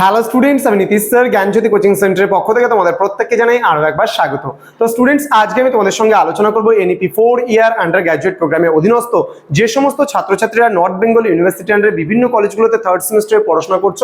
Hello students আমি Nitish sir জ্ঞানজ্যোতি coaching সেন্টারের পক্ষ থেকে তোমাদের প্রত্যেককে জানাই আরও একবার স্বাগত। তো স্টুডেন্টস আজকে আমি তোমাদের সঙ্গে আলোচনা করব NEP four year undergraduate প্রোগ্রামের অধীনস্থ যে সমস্ত ছাত্রছাত্রীরা নর্থ বেঙ্গল ইউনিভার্সিটি আন্ডার বিভিন্ন কলেজগুলোতে থার্ড সেমিস্টারে পড়াশোনা করছ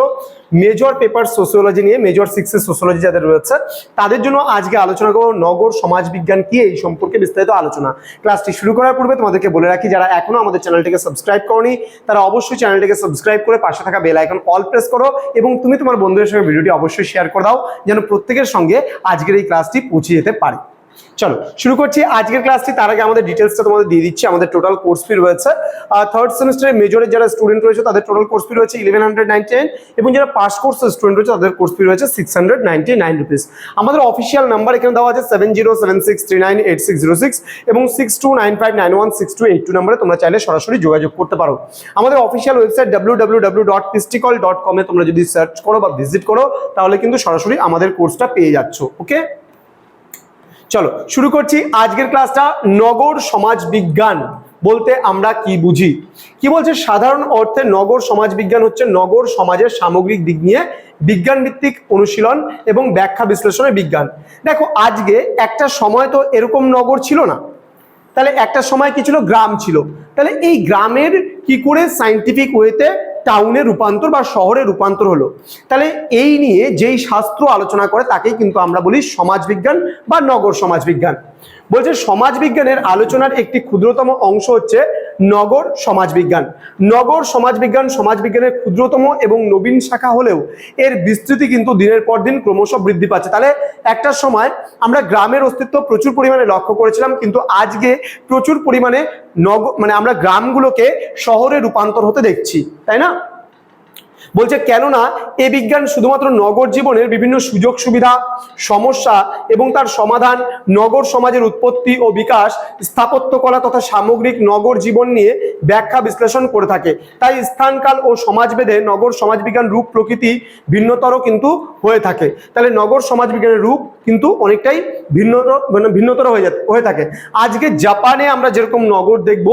মেজর পেপার সোসিওলজি নিয়ে মেজর সিক্সের সোসিওলজি যাদের রয়েছে, তাদের জন্য আজকে আলোচনা করব নগর সমাজবিজ্ঞান কি এই সম্পর্কে বিস্তারিত আলোচনা। ক্লাসটি শুরু করার পূর্বে তোমাদেরকে বলে রাখি, যারা এখনও আমাদের চ্যানেলটিকে সাবস্ক্রাইব করনি, তারা অবশ্যই চ্যানেলটিকে সাবস্ক্রাইব করে পাশে থাকা বেল আইকন অল প্রেস করো এবং তুমি তোমার বন্ধুদের সঙ্গে ভিডিওটি অবশ্যই শেয়ার করে দাও, যেন প্রত্যেকের সঙ্গে আজকের এই ক্লাসটি পৌঁছে যেতে পারে। চলো, শুরু করছি আজকের ক্লাসটি তার আগে আমাদের ডিটেলসটা তোমাদের দিয়ে দিচ্ছি। আমাদের টোটাল কোর্স ফি রয়েছে। থার্ড সেমিস্টারে মেজরের যারা স্টুডেন্ট রয়েছে, তাদের টোটাল কোর্স ফি রয়েছে ইলেভেন হান্ড্রেড এবং যারা পাস কোর্সের স্টুডেন্ট রয়েছে, তাদের কোর্স ফি রয়েছে six hundred ninety nine rupees আমাদের অফিসিয়াল নাম্বার এখানে দেওয়া আছে seven zero seven six three nine eight six zero six এবং six two nine five nine one six two eight two নাম্বারে তোমরা চাইলে সরাসরি যোগাযোগ করতে পারো। আমাদের official website W W W dot পিস্টিকল dot কমে তোমরা যদি সার্চ করো বা ভিজিট করো, তাহলে কিন্তু সরাসরি আমাদের কোর্সটা পেয়ে যাচ্ছ ওকে চলো, শুরু করছি আজকের ক্লাসটা নগর সমাজ বিজ্ঞান বলতে আমরা কি বুঝি? কি বলছে? সাধারণ অর্থে নগর সমাজ বিজ্ঞান হচ্ছে নগর সমাজের সামগ্রিক দিক নিয়ে বিজ্ঞান ভিত্তিক অনুশীলন এবং ব্যাখ্যা বিশ্লেষণের বিজ্ঞান। দেখো, আজকে একটা সময় তো এরকম নগর ছিল না। তাহলে একটা সময় কি ছিল? গ্রাম ছিল। তাহলে এই গ্রামের কি করে সাইন্টিফিক ওয়েতে টাউনে রূপান্তর বা শহরে রূপান্তর হলো। তাহলে এই নিয়ে যেই শাস্ত্র আলোচনা করে তাকেই কিন্তু আমরা বলি সমাজবিজ্ঞান বা নগর সমাজবিজ্ঞান। বলছে সমাজবিজ্ঞানের আলোচনার একটি ক্ষুদ্রতম অংশ হচ্ছে নগর সমাজবিজ্ঞান। নগর সমাজবিজ্ঞান সমাজবিজ্ঞানের ক্ষুদ্রতম এবং নবীন শাখা হলেও এর বিস্তৃতি কিন্তু দিনের পর দিন ক্রমশ বৃদ্ধি পাচ্ছে। তাহলে একটা সময় আমরা গ্রামের অস্তিত্ব প্রচুর পরিমাণে লক্ষ্য করেছিলাম, কিন্তু আজকে প্রচুর পরিমাণে নগর মানে আমরা গ্রামগুলোকে শহরে রূপান্তর হতে দেখছি, তাই না? বলছে, কেননা এ বিজ্ঞান শুধুমাত্র নগর জীবনের বিভিন্ন সুযোগ সুবিধা, সমস্যা এবং তার সমাধান নগর সমাজের উৎপত্তি ও বিকাশ স্থাপত্যকলা তথা সামগ্রিক নগর জীবন নিয়ে ব্যাখ্যা বিশ্লেষণ করে থাকে। তাই স্থানকাল ও সমাজভেদে নগর সমাজবিজ্ঞান রূপ প্রকৃতি ভিন্নতর কিন্তু হয়ে থাকে। তাহলে নগর সমাজবিজ্ঞানের রূপ কিন্তু অনেকটাই ভিন্নতর মানে ভিন্নতর হয়ে যায় হয়ে থাকে। আজকে জাপানে আমরা যেরকম নগর দেখব,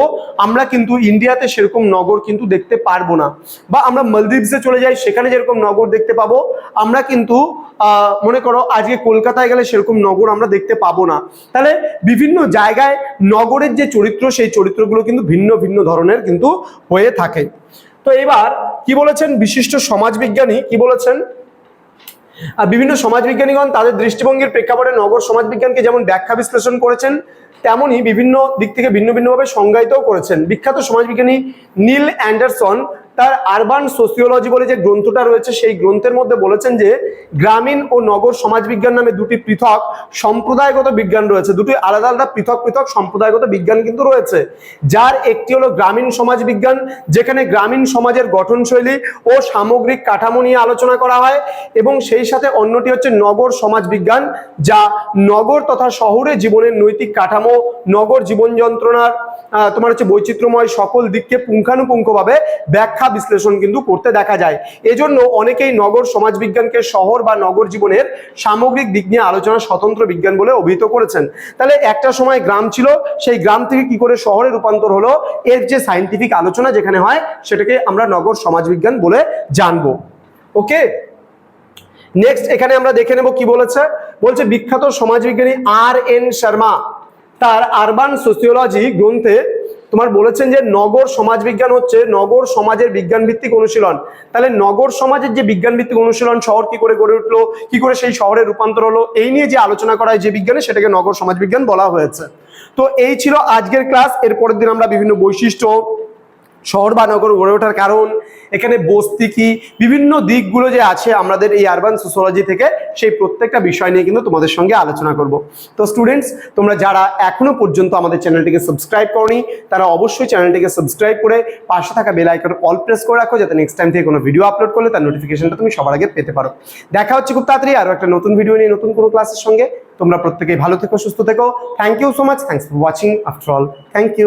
আমরা কিন্তু ইন্ডিয়াতে সেরকম নগর কিন্তু দেখতে পারব না। বা আমরা মলদ্বীপসে চলে যাই, সেখানে যেরকম নগর দেখতে পাবো, আমরা কিন্তু মনে করো আজকে কলকাতায় গেলে সেরকম নগর আমরা দেখতে পাবো না। তাহলে বিভিন্ন জায়গায় নগরের যে চরিত্র, সেই চরিত্রগুলো কিন্তু ভিন্ন ভিন্ন ধরনের কিন্তু হয়ে থাকে। তো এবার, কি বলেছেন বিশিষ্ট সমাজবিজ্ঞানী? কি বলেছেন? আর বিভিন্ন সমাজবিজ্ঞানীগণ তাদের দৃষ্টিভঙ্গির প্রেক্ষাপটে নগর সমাজবিজ্ঞানকে যেমন ব্যাখ্যা বিশ্লেষণ করেছেন, তেমনই বিভিন্ন দিক থেকে ভিন্ন ভিন্নভাবে সংজ্ঞায়িতও করেছেন। বিখ্যাত সমাজবিজ্ঞানী নীল অ্যান্ডারসন তার আরবান সোসিওলজি বলে যে গ্রন্থটা রয়েছে, সেই গ্রন্থের মধ্যে বলেছেন যে গ্রামীণ ও নগর সমাজবিজ্ঞান নামে দুটি পৃথক সম্প্রদায়গত বিজ্ঞান রয়েছে। দুটি আলাদা আলাদা পৃথক পৃথক সম্প্রদায়গত বিজ্ঞান কিন্তু রয়েছে। যার একটি হলো গ্রামীণ সমাজ বিজ্ঞান যেখানে গ্রামীণ সমাজের গঠনশৈলী ও সামগ্রিক কাঠামো নিয়ে আলোচনা করা হয় এবং সেই সাথে অন্যটি হচ্ছে নগর সমাজ বিজ্ঞান যা নগর তথা শহরে জীবনের নৈতিক কাঠামো, নগর জীবন যন্ত্রণার তোমার হচ্ছে বৈচিত্র্যময় সকল দিককে পুঙ্খানুপুঙ্খভাবে ব্যাখ্যা বিশ্লেষণ কিন্তু করতে দেখা যায়। এজন্য অনেকেই নগর সমাজবিজ্ঞানকে শহর বা নগর জীবনের সামগ্রিক দিক নিয়ে আলোচনা স্বতন্ত্র বিজ্ঞান বলে অভিহিত করেছেন। তাহলে একটা সময় গ্রাম ছিল, সেই গ্রাম থেকে কি করে শহরে রূপান্তর হলো? এর যে সাইন্টিফিক আলোচনা যেখানে হয়, সেটাকে আমরা নগর সমাজবিজ্ঞান বলে জানব। ওকে? নেক্সট এখানে আমরা দেখে নেব কি বলেছে। বলছে, বিখ্যাত সমাজবিজ্ঞানী আর এন শর্মা, তার আরবান সোসিওলজি গ্রন্থে তোমার বলেছেন যে নগর সমাজ বিজ্ঞান হচ্ছে নগর সমাজের বিজ্ঞান ভিত্তিক অনুশীলন। তাহলে নগর সমাজের যে বিজ্ঞান ভিত্তিক অনুশীলন শহর কি করে গড়ে উঠল, কি করে সেই শহরে রূপান্তর হলো, এই নিয়ে যে আলোচনা করা হয় যে বিজ্ঞানে, সেটাকে নগর সমাজ বিজ্ঞান বলা হয়েছে। তো এই ছিল আজকের ক্লাস, এরপরের দিন আমরা বিভিন্ন বৈশিষ্ট্য শহর বা নগর গড়ে ওঠার কারণ, এখানে বস্তি কি, বিভিন্ন দিকগুলো যে আছে আমাদের এই আরবান সোসিওলজি থেকে, সেই প্রত্যেকটা বিষয় নিয়ে কিন্তু তোমাদের সঙ্গে আলোচনা করব। তো স্টুডেন্টস তোমরা যারা এখনও পর্যন্ত আমাদের চ্যানেলটিকে সাবস্ক্রাইব করনি, তারা অবশ্যই চ্যানেলটিকে সাবস্ক্রাইব করে পাশে থাকা বেল আইকন অল প্রেস করে রাখো, যাতে নেক্সট টাইম থেকে কোনো ভিডিও আপলোড করলে তার নোটিফিকেশনটা তুমি সবার আগে পেতে পারো। দেখা হচ্ছে খুব তাড়াতাড়ি আরও একটা নতুন ভিডিও নিয়ে নতুন কোনো ক্লাসের সঙ্গে। তোমরা প্রত্যেকেই ভালো থেকো, সুস্থ থেকো। Thank you so much thanks for watching after all thank you